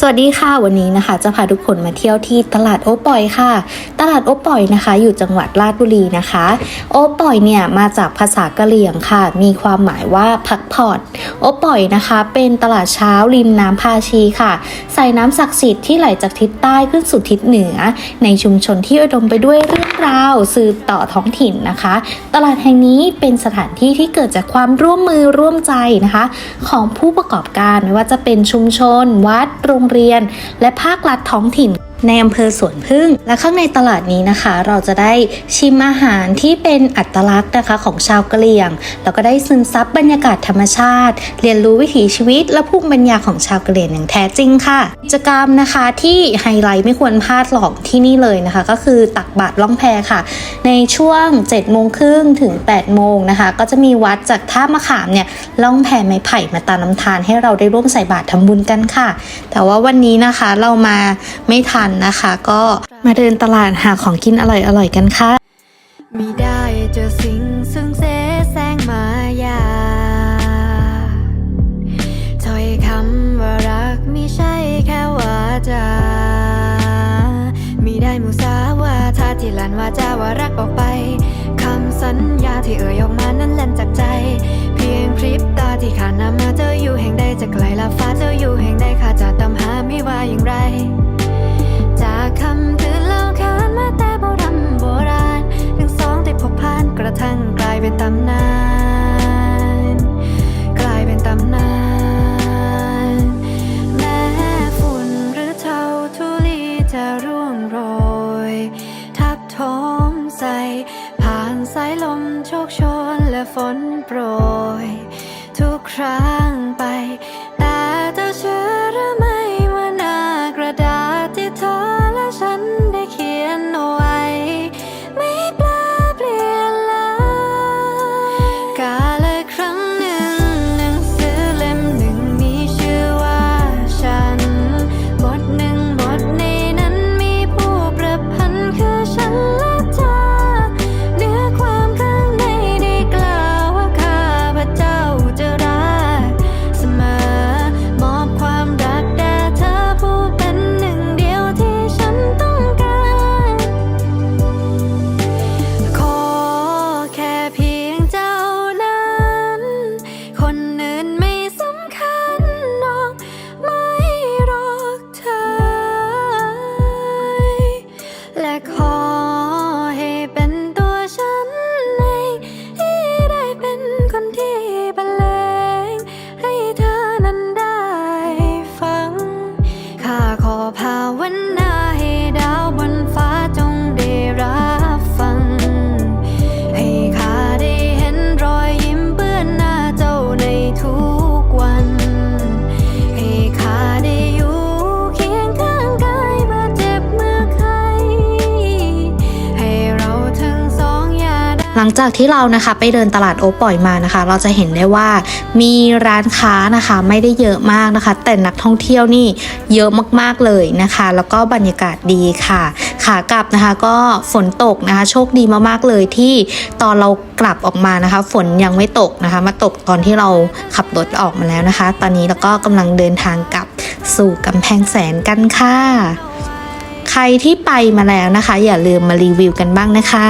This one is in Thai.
สวัสดีค่ะวันนี้นะคะ จะพาทุกคนมาเที่ยวที่ตลาดโอปอยค่ะ ตลาดโอปอยนะคะ อยู่จังหวัดราชบุรีนะคะ โอปอยเนี่ยมาจากภาษากะเหรี่ยงค่ะ มีความหมายว่าพักผ่อนโอปอยนะคะ เป็นตลาดเช้าริมน้ำพาชีค่ะ ใส่น้ำศักดิ์สิทธิ์ที่ไหลจากทิศใต้ขึ้นสู่ทิศเหนือ ในชุมชนที่อุดมไปด้วยเรื่องราวสืบต่อท้องถิ่นนะคะ ตลาดแห่งนี้เป็นสถานที่ที่เกิดจากความร่วมมือร่วมใจนะคะ ของผู้ประกอบการไม่ว่าจะเป็นชุมชน วัดโรงเรียน และภาครัฐท้องถิ่น ในอำเภอสวนพึ่ง และข้างในตลาดนี้นะคะ เราจะได้ชิมอาหารที่เป็นอัตลักษณ์นะคะของชาวกะเหรี่ยง แล้วก็ได้ซึมซับบรรยากาศธรรมชาติ เรียนรู้วิถีชีวิต และภูมิปัญญาของชาวกะเหรี่ยงอย่างแท้จริงค่ะ กิจกรรมนะคะที่ไฮไลท์ไม่ควรพลาดหรอกที่นี่เลยนะคะ ก็คือตักบาตรล่องแพค่ะ ในช่วง7โมงครึ่งถึง8โมงนะคะ ก็จะมีวัดจากท่ามะขามเนี่ยล่องแพไม้ไผ่มาตามน้ำทานให้เราได้ร่วมใส่บาตรทำบุญกันค่ะ แต่ว่าวันนี้นะคะเรามาไม่ทันนะคะ ก็มาเดินตลาดหาของกินอร่อยๆกันค่ะมิได้เจอสิ่งซึ่งเสแสร้งมายาถ้อยคำว่ารักมิใช่แค่ว่าจามิได้มุสาวาทาที่ลันว่าจาว่ารักออกไปคำสัญญาที่เอ่ยออกมานั้นเล่นจากใจ เพียงพริบตาที่ขาดน้ำมาเจออยู่แห่งใดจะไกลละฟ้าเจออยู่แห่งใดข้าจะตามหาไม่ว่าอย่างไร ระทั่งกลายเป็นตำนาน กลายเป็นตำนาน แม้ฝุ่นหรือเทาทุลีจะร่วงโรย ทับท้องใส่ผ่านสายลมโชกโชนและฝนโปรย หลังจากที่เรานะคะไปเดินตลาดโอปอยมานะคะ เราจะเห็นได้ว่ามีร้านค้านะคะไม่ได้เยอะมากนะคะ แต่นักท่องเที่ยวนี่เยอะมากๆเลยนะคะ แล้วก็บรรยากาศดีค่ะ ขากลับนะคะก็ฝนตกนะคะ โชคดีมากๆเลยที่ตอนเรากลับออกมานะคะ ฝนยังไม่ตกนะคะ มาตกตอนที่เราขับรถออกมาแล้วนะคะ ตอนนี้เราก็กำลังเดินทางกลับสู่กำแพงแสนกันค่ะ ใครที่ไปมาแล้วนะคะ อย่าลืมมารีวิวกันบ้างนะคะ